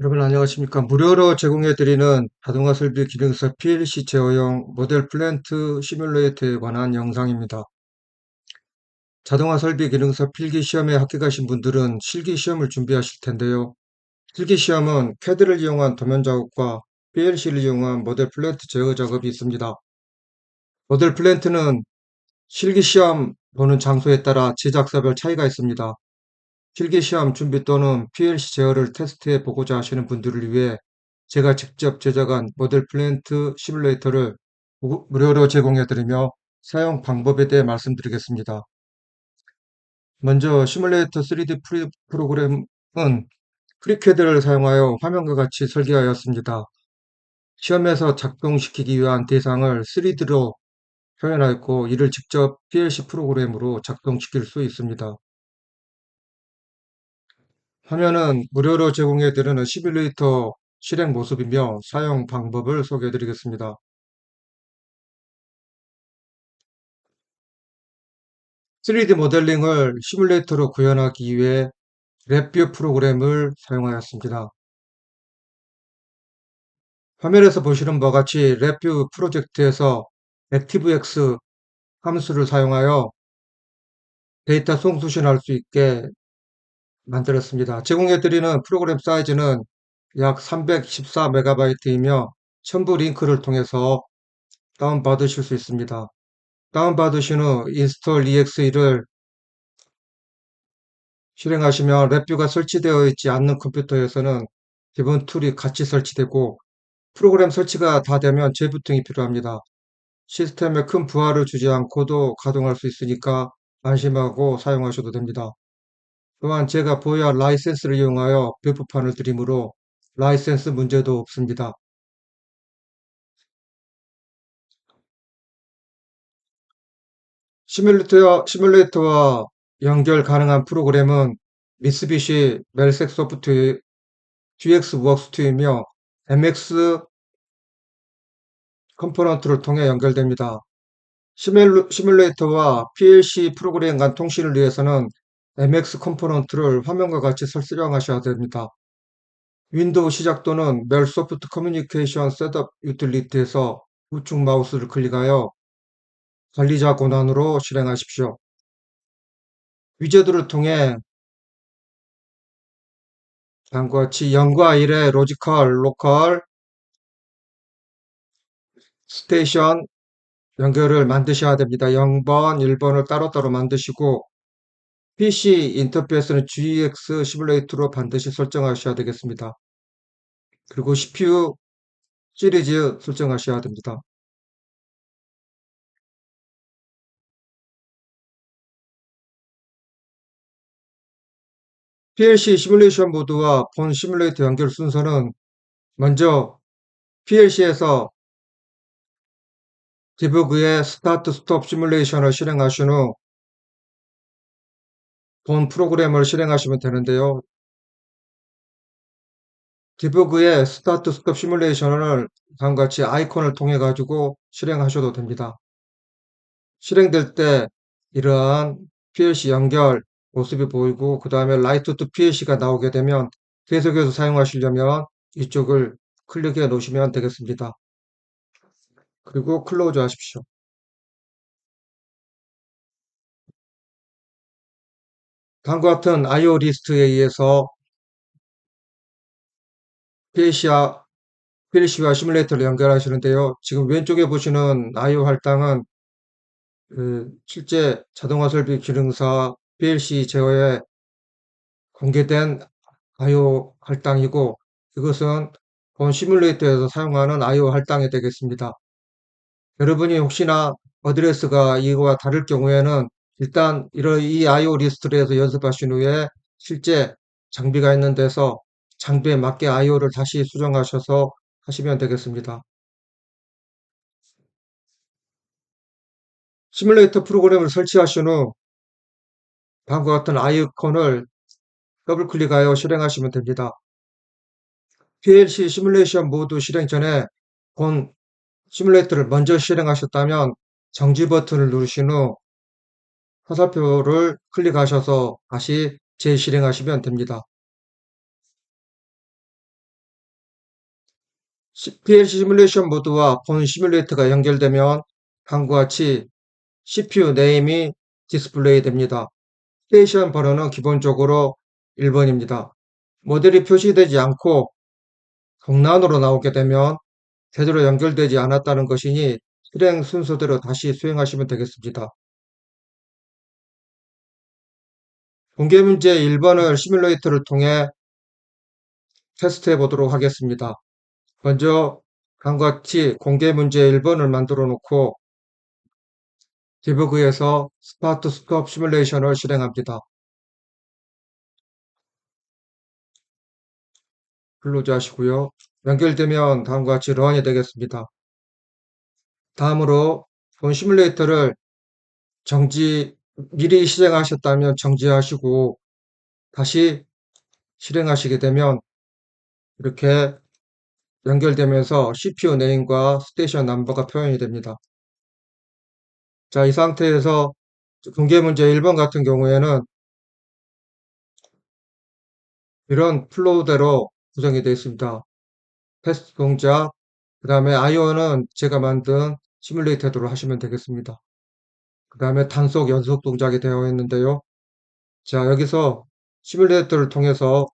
여러분 안녕하십니까. 무료로 제공해드리는 자동화 설비 기능사 PLC 제어용 모델 플랜트 시뮬레이터에 관한 영상입니다. 자동화 설비 기능사 필기 시험에 합격하신 분들은 실기 시험을 준비하실 텐데요. 필기 시험은 CAD를 이용한 도면 작업과 PLC를 이용한 모델 플랜트 제어 작업이 있습니다. 모델 플랜트는 실기 시험 보는 장소에 따라 제작사별 차이가 있습니다. 필기시험 준비 또는 PLC 제어를 테스트해 보고자 하시는 분들을 위해 제가 직접 제작한 모델 플랜트 시뮬레이터를 무료로 제공해 드리며 사용 방법에 대해 말씀드리겠습니다. 먼저 시뮬레이터 3D 프로그램은 프리캐드를 사용하여 화면과 같이 설계하였습니다. 시험에서 작동시키기 위한 대상을 3D로 표현하였고 이를 직접 PLC 프로그램으로 작동시킬 수 있습니다. 화면은 무료로 제공해드리는 시뮬레이터 실행 모습이며 사용 방법을 소개해 드리겠습니다. 3D 모델링을 시뮬레이터로 구현하기 위해 랩뷰 프로그램을 사용하였습니다. 화면에서 보시는 바와 같이 랩뷰 프로젝트에서 ActiveX 함수를 사용하여 데이터 송수신할 수 있게 만들었습니다. 제공해드리는 프로그램 사이즈는 약 314MB이며 첨부 링크를 통해서 다운받으실 수 있습니다. 다운받으신 후 인스톨 EXE를 실행하시면 랩뷰가 설치되어 있지 않는 컴퓨터에서는 기본 툴이 같이 설치되고 프로그램 설치가 다 되면 재부팅이 필요합니다. 시스템에 큰 부하를 주지 않고도 가동할 수 있으니까 안심하고 사용하셔도 됩니다. 또한 제가 보유한 라이센스를 이용하여 배포판을 드리므로 라이센스 문제도 없습니다. 시뮬레이터와, 시뮬레이터와 연결 가능한 프로그램은 미쓰비시 멜색 소프트 GX 워크스튜이며 MX 컴포넌트를 통해 연결됩니다. 시뮬레이터와 PLC 프로그램 간 통신을 위해서는 MX 컴포넌트를 화면과 같이 설정하셔야 됩니다. 윈도우 시작 또는 멜 소프트 커뮤니케이션 셋업 유틸리티에서 우측 마우스를 클릭하여 관리자 권한으로 실행하십시오. 위저드를 통해 다음과 같이 0과 1의 로지컬, 로컬, 스테이션 연결을 만드셔야 됩니다. 0번, 1번을 따로따로 만드시고 PC 인터페이스는 GX 시뮬레이터로 반드시 설정하셔야 되겠습니다. 그리고 CPU 시리즈 설정하셔야 됩니다. PLC 시뮬레이션 보드와 본 시뮬레이터 연결 순서는 먼저 PLC에서 디버그의 스타트 스톱 시뮬레이션을 실행하신 후 본 프로그램을 실행하시면 되는데요. 디버그의 스타트 스톱 시뮬레이션을 다음과 같이 아이콘을 통해 가지고 실행하셔도 됩니다. 실행될 때 이러한 PLC 연결 모습이 보이고 그 다음에 라이트 투 PLC가 나오게 되면 계속해서 사용하시려면 이쪽을 클릭해 놓으시면 되겠습니다. 그리고 클로즈 하십시오. 다음과 같은 IO 리스트에 의해서 PLC와, PLC와 시뮬레이터를 연결하시는데요. 지금 왼쪽에 보시는 IO 할당은 그 실제 자동화 설비 기능사 PLC 제어에 공개된 IO 할당이고 이것은 본 시뮬레이터에서 사용하는 IO 할당이 되겠습니다. 여러분이 혹시나 어드레스가 이거와 다를 경우에는 일단 이런 이 IO 리스트를 해서 연습하신 후에 실제 장비가 있는 데서 장비에 맞게 IO를 다시 수정하셔서 하시면 되겠습니다. 시뮬레이터 프로그램을 설치하신 후 다음과 같은 아이콘을 더블 클릭하여 실행하시면 됩니다. PLC 시뮬레이션 모드 실행 전에 본 시뮬레이터를 먼저 실행하셨다면 정지 버튼을 누르신 후 화살표를 클릭하셔서 다시 재실행하시면 됩니다. PLC 시뮬레이션 모드와 본 시뮬레이터가 연결되면 다음과 같이 CPU 네임이 디스플레이 됩니다. 스테이션 번호는 기본적으로 1번입니다. 모델이 표시되지 않고 동란으로 나오게 되면 제대로 연결되지 않았다는 것이니 실행 순서대로 다시 수행하시면 되겠습니다. 공개 문제 1번을 시뮬레이터를 통해 테스트해 보도록 하겠습니다. 먼저 다음과 같이 공개 문제 1번을 만들어 놓고 디버그에서 스타트 스톱 시뮬레이션을 실행합니다. 클로즈 하시고요. 연결되면 다음과 같이 런이 되겠습니다. 다음으로 본 시뮬레이터를 정지, 미리 실행하셨다면 정지하시고 다시 실행하시게 되면 이렇게 연결되면서 CPU 네임과 스테이션 넘버가 표현이 됩니다. 자, 이 상태에서 공개 문제 1번 같은 경우에는 이런 플로우대로 구성이 되어 있습니다. 테스트 동작, 그 다음에 IO는 제가 만든 시뮬레이터로 하시면 되겠습니다. 그 다음에 단속 연속 동작이 되어 있는데요. 자, 여기서 시뮬레이터를 통해서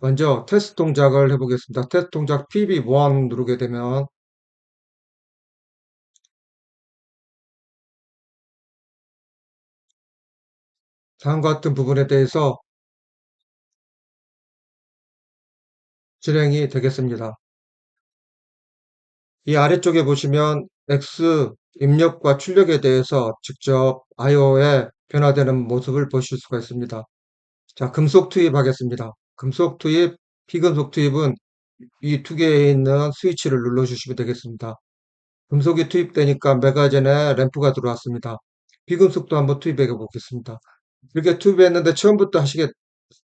먼저 테스트 동작을 해보겠습니다. 테스트 동작 PB1 누르게 되면 다음과 같은 부분에 대해서 진행이 되겠습니다. 이 아래쪽에 보시면 X 입력과 출력에 대해서 직접 IO에 변화되는 모습을 보실 수가 있습니다. 자, 금속 투입하겠습니다. 금속 투입, 비금속 투입은 이 두 개에 있는 스위치를 눌러주시면 되겠습니다. 금속이 투입되니까 메가젠에 램프가 들어왔습니다. 비금속도 한번 투입해 보겠습니다. 이렇게 투입했는데 처음부터 하시게,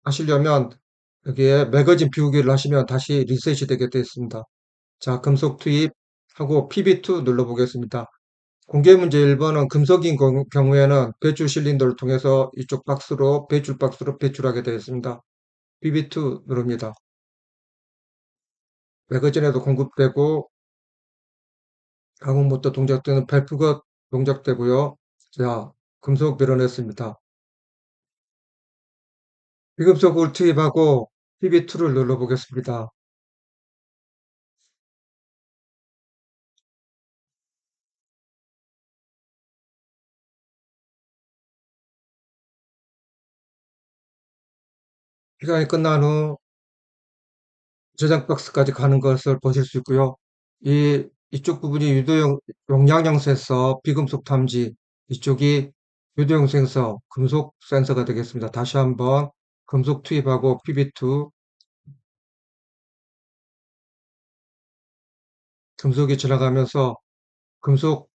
하시려면 여기에 매거진 비우기를 하시면 다시 리셋이 되게 되어 있습니다. 자, 금속 투입 하고 PB2 눌러보겠습니다. 공개 문제 1번은 금속인 경우에는 배출 실린더를 통해서 이쪽 박스로 배출 박스로 배출하게 되어 있습니다. PB2 누릅니다. 매거진에도 공급되고 가공부터 동작되는 밸프가 동작되고요. 자, 금속 밀어냈습니다. 비금속을 투입하고 PB2를 눌러보겠습니다. 시간이 끝난 후 저장 박스까지 가는 것을 보실 수 있고요. 이 이쪽 부분이 유도용 용량형 센서, 비금속 탐지, 이쪽이 유도용 센서, 금속 센서가 되겠습니다. 다시 한번 금속 투입하고 PB2 금속이 지나가면서 금속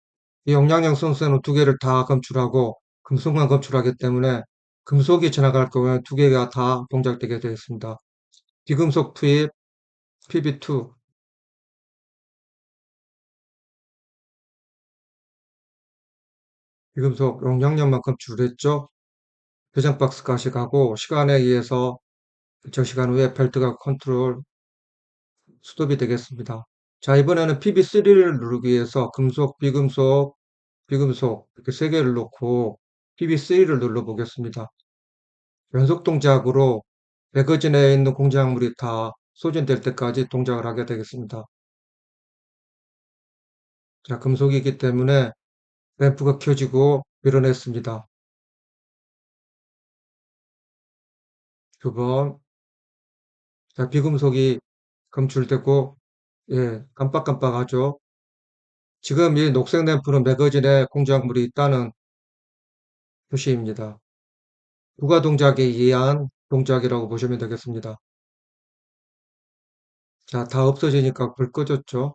이 용량형 센서는 두 개를 다 검출하고 금속만 검출하기 때문에 금속이 지나갈 경우에 두 개가 다 동작되게 되어 있습니다. 비금속 투입 PB2 비금속 용량량만큼 줄였죠. 배장 박스 가시가고 시간에 의해서 저 시간 후에 벨트가 컨트롤 스톱이 되겠습니다. 자 이번에는 PB3를 누르기 위해서 금속, 비금속, 비금속 이렇게 세 개를 놓고 PB3를 눌러 보겠습니다. 연속 동작으로 매거진에 있는 공작물이 다 소진될 때까지 동작을 하게 되겠습니다. 자, 금속이기 때문에 램프가 켜지고 밀어냈습니다. 두 번. 자, 비금속이 검출되고, 예, 깜빡깜빡하죠. 지금 이 녹색 램프는 매거진에 공작물이 있다는 표시입니다. 부가 동작에 의한 동작이라고 보시면 되겠습니다. 자, 다 없어지니까 불 꺼졌죠.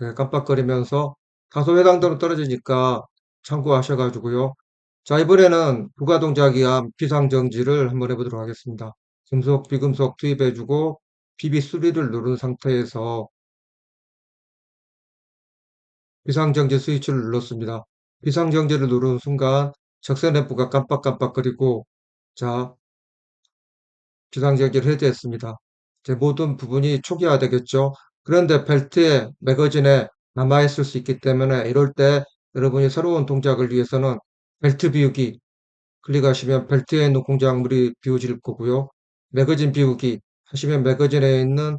네, 깜빡거리면서 다소 해당도로 떨어지니까 참고하셔가지고요. 자, 이번에는 부가 동작이 한 비상정지를 한번 해보도록 하겠습니다. 금속, 비금속 투입해주고 BB3를 누른 상태에서 비상정지 스위치를 눌렀습니다. 비상정지를 누른 순간 적선 램프가 깜빡깜빡거리고 자, 비상정지를 해제했습니다. 제 모든 부분이 초기화 되겠죠. 그런데 벨트에 매거진에 남아있을 수 있기 때문에 이럴 때 여러분이 새로운 동작을 위해서는 벨트 비우기 클릭하시면 벨트에 있는 공작물이 비워질 거고요. 매거진 비우기 하시면 매거진에 있는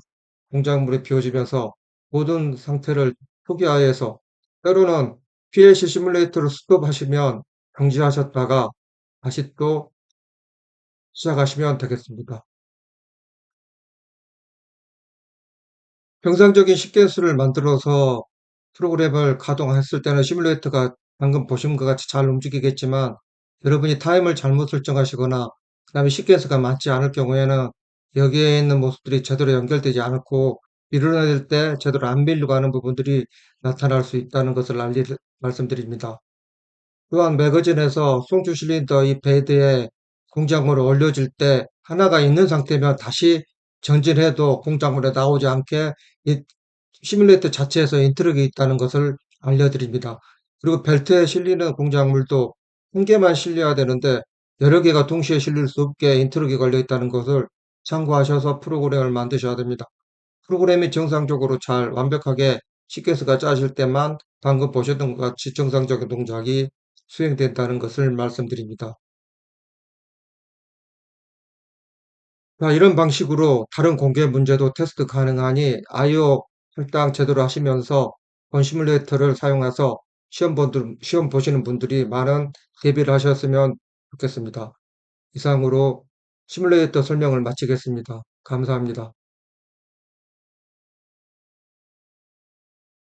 공작물이 비워지면서 모든 상태를 표기하여서 때로는 PLC 시뮬레이터를 스톱하시면 정지하셨다가 다시 또 시작하시면 되겠습니다. 정상적인 시퀀스를 만들어서 프로그램을 가동했을 때는 시뮬레이터가 방금 보신 것 같이 잘 움직이겠지만 여러분이 타임을 잘못 설정하시거나 그 다음에 시퀀스가 맞지 않을 경우에는 여기에 있는 모습들이 제대로 연결되지 않고 밀어낼 때 제대로 안 밀려고 하는 부분들이 나타날 수 있다는 것을 알리, 말씀드립니다. 또한 매거진에서 송주 실린더 이 베드에 공작물을 올려줄 때 하나가 있는 상태면 다시 전진해도 공작물에 나오지 않게 이 시뮬레이터 자체에서 인트럭이 있다는 것을 알려드립니다. 그리고 벨트에 실리는 공작물도 한 개만 실려야 되는데 여러 개가 동시에 실릴 수 없게 인트럭이 걸려 있다는 것을 참고하셔서 프로그램을 만드셔야 됩니다. 프로그램이 정상적으로 잘 완벽하게 시퀀스가 짜질 때만 방금 보셨던 것 같이 정상적인 동작이 수행된다는 것을 말씀드립니다. 이런 방식으로 다른 공개 문제도 테스트 가능하니 IO 할당 제대로 하시면서 본 시뮬레이터를 사용해서 시험, 분들, 시험 보시는 분들이 많은 대비를 하셨으면 좋겠습니다. 이상으로 시뮬레이터 설명을 마치겠습니다. 감사합니다.